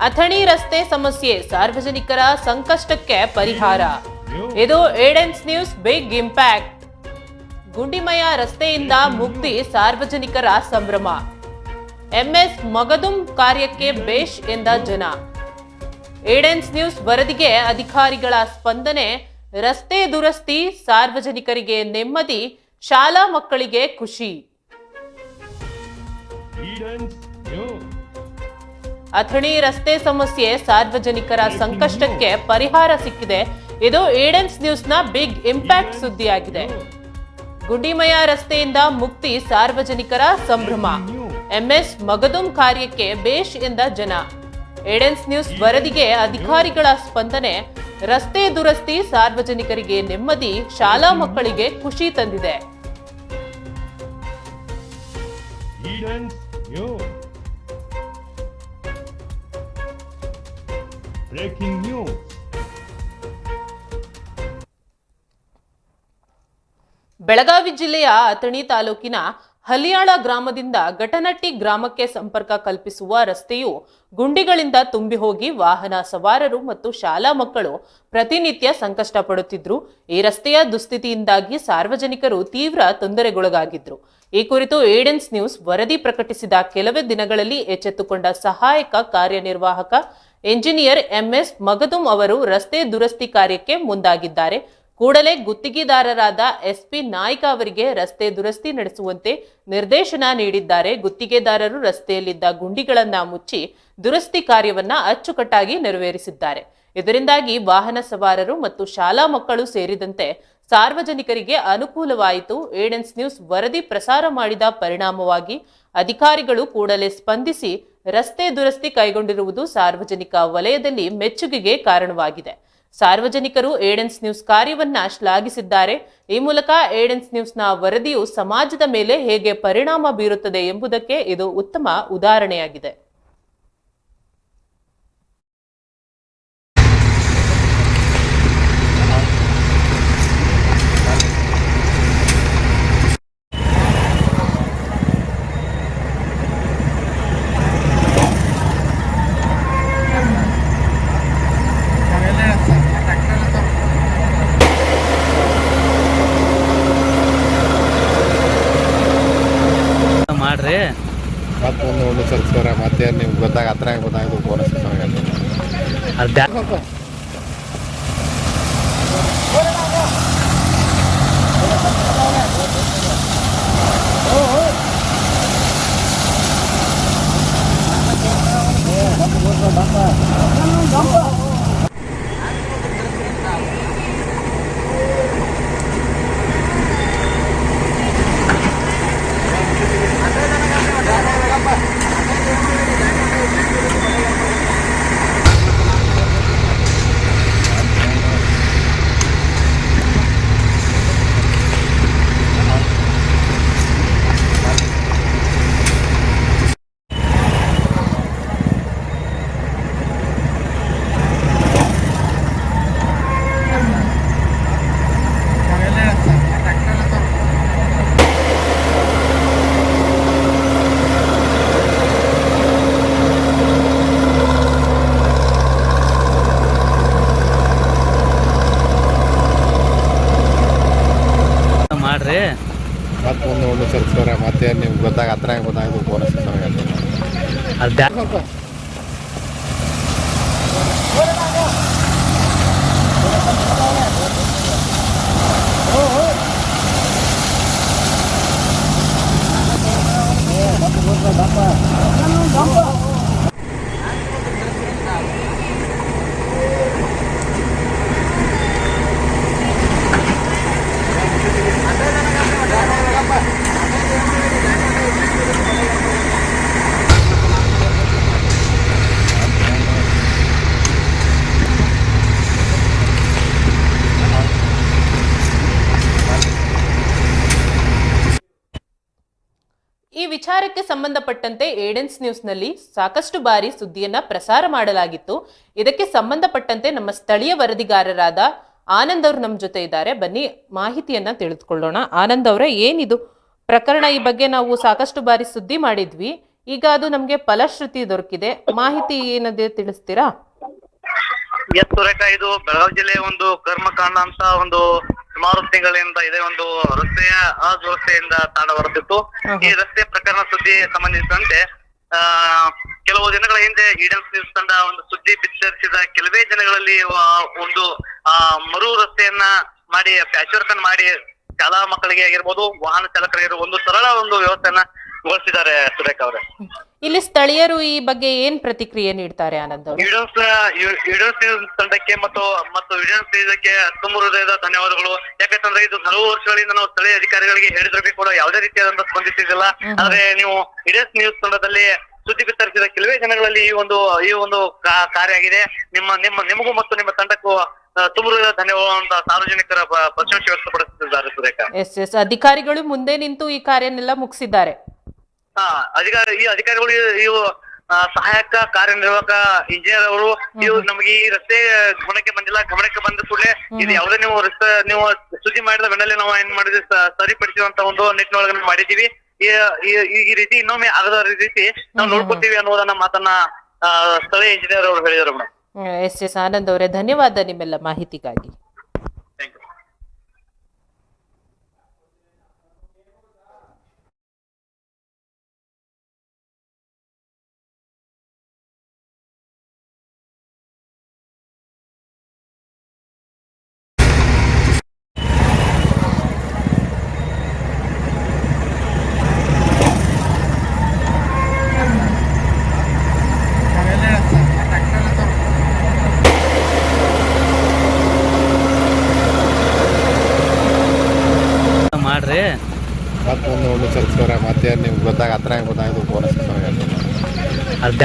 ಅಥಣಿ ರಸ್ತೆ ಸಮಸ್ಯೆ. ಸಾರ್ವಜನಿಕರ ಸಂಕಷ್ಟಕ್ಕೆ ಪರಿಹಾರ. ಇದು ಏಡೆನ್ಸ್ ನ್ಯೂಸ್ ಬಿಗ್ ಇಂಪ್ಯಾಕ್ಟ್. ಗುಂಡಿಮಯ ರಸ್ತೆಯಿಂದ ಮುಕ್ತಿ ಸಾರ್ವಜನಿಕರ ಸಂಭ್ರಮ. ಎಂಎಸ್ ಮಗದುಂ ಕಾರ್ಯಕ್ಕೆ ಬೇಷ್ ಎಂದ ಜನ. ಏಡೆನ್ಸ್ ನ್ಯೂಸ್ ವರದಿಗೆ ಅಧಿಕಾರಿಗಳ ಸ್ಪಂದನೆ. ರಸ್ತೆ ದುರಸ್ತಿ ಸಾರ್ವಜನಿಕರಿಗೆ ನೆಮ್ಮದಿ ಶಾಲಾ ಮಕ್ಕಳಿಗೆ ಖುಷಿ. ಅಥಣಿ ರಸ್ತೆ ಸಮಸ್ಯೆ ಸಾರ್ವಜನಿಕರ ಸಂಕಷ್ಟಕ್ಕೆ ಪರಿಹಾರ ಸಿಕ್ಕಿದೆ. ಇದು ಏಡೆನ್ಸ್ ನ್ಯೂಸ್ನ ಬಿಗ್ ಇಂಪ್ಯಾಕ್ಟ್ ಸುದ್ದಿಯಾಗಿದೆ. ಗುಂಡಿಮಯ ರಸ್ತೆಯಿಂದ ಮುಕ್ತಿ ಸಾರ್ವಜನಿಕರ ಸಂಭ್ರಮ. ಎಂಎಸ್ ಮಗದುಂ ಕಾರ್ಯಕ್ಕೆ ಬೇಷ್ ಎಂದ ಜನ. ಏಡೆನ್ಸ್ ನ್ಯೂಸ್ ವರದಿಗೆ ಅಧಿಕಾರಿಗಳ ಸ್ಪಂದನೆ. ರಸ್ತೆ ದುರಸ್ತಿ ಸಾರ್ವಜನಿಕರಿಗೆ ನೆಮ್ಮದಿ, ಶಾಲಾ ಮಕ್ಕಳಿಗೆ ಖುಷಿ ತಂದಿದೆ. Breaking news. ಬೆಳಗಾವಿ ಜಿಲ್ಲೆಯ ಅಥಣಿ ತಾಲೂಕಿನ ಹಲಿಯಾಳ ಗ್ರಾಮದಿಂದ ಘಟನಟ್ಟಿ ಗ್ರಾಮಕ್ಕೆ ಸಂಪರ್ಕ ಕಲ್ಪಿಸುವ ರಸ್ತೆಯು ಗುಂಡಿಗಳಿಂದ ತುಂಬಿ ಹೋಗಿ ವಾಹನ ಸವಾರರು ಮತ್ತು ಶಾಲಾ ಮಕ್ಕಳು ಪ್ರತಿನಿತ್ಯ ಸಂಕಷ್ಟ ಪಡುತ್ತಿದ್ರು ಈ ರಸ್ತೆಯ ದುಸ್ಥಿತಿಯಿಂದಾಗಿ ಸಾರ್ವಜನಿಕರು ತೀವ್ರ ತೊಂದರೆಗೊಳಗಾಗಿದ್ರು ಈ ಕುರಿತು ಏಡೆನ್ಸ್ ನ್ಯೂಸ್ ವರದಿ ಪ್ರಕಟಿಸಿದ ಕೆಲವೇ ದಿನಗಳಲ್ಲಿ ಎಚ್ಚೆತ್ತುಕೊಂಡ ಸಹಾಯಕ ಕಾರ್ಯನಿರ್ವಾಹಕ ಎಂಜಿನಿಯರ್ ಎಂಎಸ್ ಮಗದುಂ ಅವರು ರಸ್ತೆ ದುರಸ್ತಿ ಕಾರ್ಯಕ್ಕೆ ಮುಂದಾಗಿದ್ದಾರೆ. ಕೂಡಲೇ ಗುತ್ತಿಗೆದಾರರಾದ ಎಸ್ಪಿ ನಾಯ್ಕ ಅವರಿಗೆ ರಸ್ತೆ ದುರಸ್ತಿ ನಡೆಸುವಂತೆ ನಿರ್ದೇಶನ ನೀಡಿದ್ದಾರೆ. ಗುತ್ತಿಗೆದಾರರು ರಸ್ತೆಯಲ್ಲಿದ್ದ ಗುಂಡಿಗಳನ್ನ ಮುಚ್ಚಿ ದುರಸ್ತಿ ಕಾರ್ಯವನ್ನ ಅಚ್ಚುಕಟ್ಟಾಗಿ ನೆರವೇರಿಸಿದ್ದಾರೆ. ಇದರಿಂದಾಗಿ ವಾಹನ ಸವಾರರು ಮತ್ತು ಶಾಲಾ ಮಕ್ಕಳು ಸೇರಿದಂತೆ ಸಾರ್ವಜನಿಕರಿಗೆ ಅನುಕೂಲವಾಯಿತು. ಏಡೆನ್ಸ್ ನ್ಯೂಸ್ ವರದಿ ಪ್ರಸಾರ ಮಾಡಿದ ಪರಿಣಾಮವಾಗಿ ಅಧಿಕಾರಿಗಳು ಕೂಡಲೇ ಸ್ಪಂದಿಸಿ ರಸ್ತೆ ದುರಸ್ತಿ ಕೈಗೊಂಡಿರುವುದು ಸಾರ್ವಜನಿಕ ವಲಯದಲ್ಲಿ ಮೆಚ್ಚುಗೆಗೆ ಕಾರಣವಾಗಿದೆ. ಸಾರ್ವಜನಿಕರು ಏಡೆನ್ಸ್ ನ್ಯೂಸ್ ಕಾರ್ಯವನ್ನ ಶ್ಲಾಘಿಸಿದ್ದಾರೆ. ಈ ಮೂಲಕ ಏಡೆನ್ಸ್ ನ್ಯೂಸ್ನ ವರದಿಯು ಸಮಾಜದ ಮೇಲೆ ಹೇಗೆ ಪರಿಣಾಮ ಬೀರುತ್ತದೆ ಎಂಬುದಕ್ಕೆ ಇದು ಉತ್ತಮ ಉದಾಹರಣೆಯಾಗಿದೆ ಮಾಡ್ರಿ ಮತ್ತೆ ಒಂದು ಒಂದು ಸ್ವಲ್ಪ ಸರ ಮತ್ತೆ ನಿಮ್ಗೆ ಗೊತ್ತಾಗ ಹತ್ರ ಗೊತ್ತಾಗೋದು ಫೋನ್ ಅರ್ಧ ಮಾಡ್ರಿ ಮತ್ತೆ ಒಂದು ಒಂದು ಸ್ವಲ್ಪ ಸರ ಮತ್ತೆ ನಿಮ್ಗೆ ಗೊತ್ತಾಗ ಹತ್ರ ಗೊತ್ತಾಗೋದು ಫೋನ್ ಅರ್ಧ ಈ ವಿಚಾರಕ್ಕೆ ಸಂಬಂಧಪಟ್ಟಂತೆ ಏಡೆನ್ಸ್ ನ್ಯೂಸ್ನಲ್ಲಿ ಸಾಕಷ್ಟು ಬಾರಿ ಸುದ್ದಿಯನ್ನ ಪ್ರಸಾರ ಮಾಡಲಾಗಿತ್ತು. ಇದಕ್ಕೆ ಸಂಬಂಧಪಟ್ಟಂತೆ ನಮ್ಮ ಸ್ಥಳೀಯ ವರದಿಗಾರರಾದ ಆನಂದ್ ಅವರು ನಮ್ಮ ಜೊತೆ ಇದ್ದಾರೆ. ಬನ್ನಿ, ಮಾಹಿತಿಯನ್ನ ತಿಳಿದುಕೊಳ್ಳೋಣ. ಆನಂದ್ ಅವರ, ಏನಿದು? ಪ್ರಕರಣ ಈ ಬಗ್ಗೆ ನಾವು ಸಾಕಷ್ಟು ಬಾರಿ ಸುದ್ದಿ ಮಾಡಿದ್ವಿ. ಈಗ ಅದು ನಮಗೆ ಫಲಶ್ರುತಿ ದೊರಕಿದೆ. ಮಾಹಿತಿ ಏನದೆ ತಿಳಿಸ್ತೀರಾ? ಇದು ಬೆಳಗಾವಿ ಜಿಲ್ಲೆಯ ಒಂದು ಕರ್ಮಕಾಂಡ ಅಂತ ಒಂದು ಸುಮಾರು ತಿಂಗಳಿಂದ ಇದೇ ಒಂದು ರಸ್ತೆಯ ಅದುರಸ್ತೆಯಿಂದ ತಾಂಡ ಬರುತ್ತಿತ್ತು ಈ ರಸ್ತೆ ಪ್ರಕರಣ ಸುದ್ದಿ ಸಂಬಂಧಿಸಿದಂತೆ ಆ ಕೆಲವು ದಿನಗಳ ಹಿಂದೆ ಈಡನ್ಸ್ ನ್ಯೂಸ್ ತಂಡ ಒಂದು ಸುದ್ದಿ ಬಿತ್ತರಿಸಿದ ಕೆಲವೇ ದಿನಗಳಲ್ಲಿ ಒಂದು ಆ ಮರು ರಸ್ತೆಯನ್ನ ಮಾಡಿ ಪ್ಯಾಚ್ ಅನ್ನ ಮಾಡಿ ಶಾಲಾ ಮಕ್ಕಳಿಗೆ ಆಗಿರ್ಬೋದು ವಾಹನ ಚಾಲಕರಿಗೆ ಒಂದು ಸರಳ ಒಂದು ವ್ಯವಸ್ಥೆಯನ್ನ ಗೊಳಿಸಿದ್ದಾರೆ ಸುರೇಖ ಅವರೇ. ಇಲ್ಲಿ ಸ್ಥಳೀಯರು ಈ ಬಗ್ಗೆ ಏನ್ ಪ್ರತಿಕ್ರಿಯೆ ನೀಡ್ತಾರೆ ಆನಂದ್ ಅವರು? ವಿಡಿಯೋಸ್ ವಿಡಿಯೋಸ್ ತಂಡಕ್ಕೆ ಮತ್ತು ಮತ್ತು ವಿಡಿಯೋಸ್ ಇದಕ್ಕೆ ತುಂಬ ಹೃದಯದ ಧನ್ಯವಾದಗಳು. ಯಾಕಂತಂದ್ರೆ ಇದು ಹಲವು ವರ್ಷಗಳಿಂದ ನಾವು ಸ್ಥಳೀಯ ಅಧಿಕಾರಿಗಳಿಗೆ ಹೇಳಿದ್ರೆ ಕೂಡ ಯಾವುದೇ ರೀತಿಯಾದಂತ ಸ್ಪಂದಿಸಿದಿಲ್ಲ ಆದ್ರೆ ನೀವು ವಿಡಿಯೋಸ್ ನ್ಯೂಸ್ ತಂಡದಲ್ಲಿ ಸುದ್ದಿ ಬಿತ್ತರಿಸಿದ ಕೆಲವೇ ಜನಗಳಲ್ಲಿ ಈ ಒಂದು ಈ ಒಂದು ಕಾರ್ಯ ಆಗಿದೆ ನಿಮ್ಮ ನಿಮ್ಮ ನಿಮಗೂ ಮತ್ತು ನಿಮ್ಮ ತಂಡಕ್ಕೂ ಆ, ತುಂಬ ಹೃದಯದ ಧನ್ಯವಾದ ಅಂತ ಸಾರ್ವಜನಿಕರ ಪ್ರ- ಪ್ರಶಂಸೆ ವ್ಯಕ್ತಪಡಿಸುತ್ತಿದ್ದಾರೆ ಸುರೇಖ. ಎಸ್ ಎಸ್ ಅಧಿಕಾರಿಗಳು ಮುಂದೆ ನಿಂತು ಈ ಕಾರ್ಯನೆಲ್ಲ ಮುಗಿಸಿದ್ದಾರೆ. ಹಾ ಅಧಿಕಾರಿ ಈ ಅಧಿಕಾರಿಗಳು ಇವು- ಇವು ಆ, ಸಹಾಯಕ ಕಾರ್ಯನಿರ್ವಾಹಕ ಇಂಜಿನಿಯರ್ ಅವರು ಇವು ನಮಗೆ ಈ ರಸ್ತೆ ಗಮನಕ್ಕೆ ಬಂದಿಲ್ಲ. ಗಮನಕ್ಕೆ ಬಂದ ಕೂಡಲೇ ಇದು ಯಾವ್ದೇ ನೀವು ರಸ್ತೆ ನೀವು ಸುದ್ದಿ ಮಾಡಿದ ಬೆನ್ನಲ್ಲೇ ನಾವು ಏನ್ ಮಾಡಿದ್ವಿ ಸ- ಸರಿಪಡಿಸುವಂತ ಒಂದು ನಿಟ್ಟಿನೊಳಗೆ ನಾವು ಮಾಡಿದೀವಿ ಈ ಈ- ಈ- ಈ ರೀತಿ ಇನ್ನೊಮ್ಮೆ ಆಗದ ರೀತಿ ನಾವು ನೋಡ್ಕೊತೀವಿ ಅನ್ನೋದನ್ನ ಮಾತನ್ನ ಆ, ಸ್ಥಳೀಯ ಇಂಜಿನಿಯರ್ ಅವರು ಹೇಳಿದರು ಮೇಡಮ್. ಎಸ್ ಎಸ್ ಆನಂದ್ ಅವರೇ ಧನ್ಯವಾದ ನಿಮ್ಮೆಲ್ಲ ಮಾಹಿತಿಗಾಗಿ. ಮಾಡ್ರಿ. ಮತ್ತೆ ಒಂದು ಒಂದು ಸರ್ಸ್ಕೊರ ಮತ್ತೆ ನಿಮ್ಗೆ ಗೊತ್ತಾಗ ಹತ್ರ ಗೊತ್ತಾಗೋದು ಫೋನ್ ಅರ್ಧ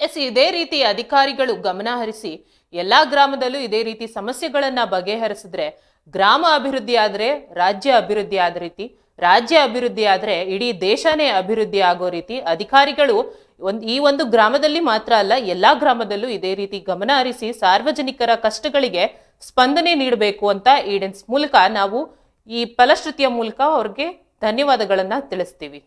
ಎಸ್ ಇದೇ ರೀತಿ ಅಧಿಕಾರಿಗಳು ಗಮನ ಹರಿಸಿ ಎಲ್ಲಾ ಗ್ರಾಮದಲ್ಲೂ ಇದೇ ರೀತಿ ಸಮಸ್ಯೆಗಳನ್ನ ಬಗೆಹರಿಸಿದ್ರೆ ಗ್ರಾಮ ಅಭಿವೃದ್ಧಿ ಆದ್ರೆ ರಾಜ್ಯ ಅಭಿವೃದ್ಧಿ ಆದ ರೀತಿ ರಾಜ್ಯ ಅಭಿವೃದ್ಧಿ ಆದರೆ ಇಡೀ ದೇಶನೇ ಅಭಿವೃದ್ಧಿ ಆಗೋ ರೀತಿ ಅಧಿಕಾರಿಗಳು ಒಂದು ಈ ಒಂದು ಗ್ರಾಮದಲ್ಲಿ ಮಾತ್ರ ಅಲ್ಲ, ಎಲ್ಲಾ ಗ್ರಾಮದಲ್ಲೂ ಇದೇ ರೀತಿ ಗಮನ ಹರಿಸಿ ಸಾರ್ವಜನಿಕರ ಕಷ್ಟಗಳಿಗೆ ಸ್ಪಂದನೆ ನೀಡಬೇಕು ಅಂತ ಈಡೆನ್ಸ್ ಮೂಲಕ ನಾವು ಈ ಫಲಶ್ರುತಿಯ ಮೂಲಕ ಅವ್ರಿಗೆ ಧನ್ಯವಾದಗಳನ್ನು ತಿಳಿಸ್ತೀವಿ.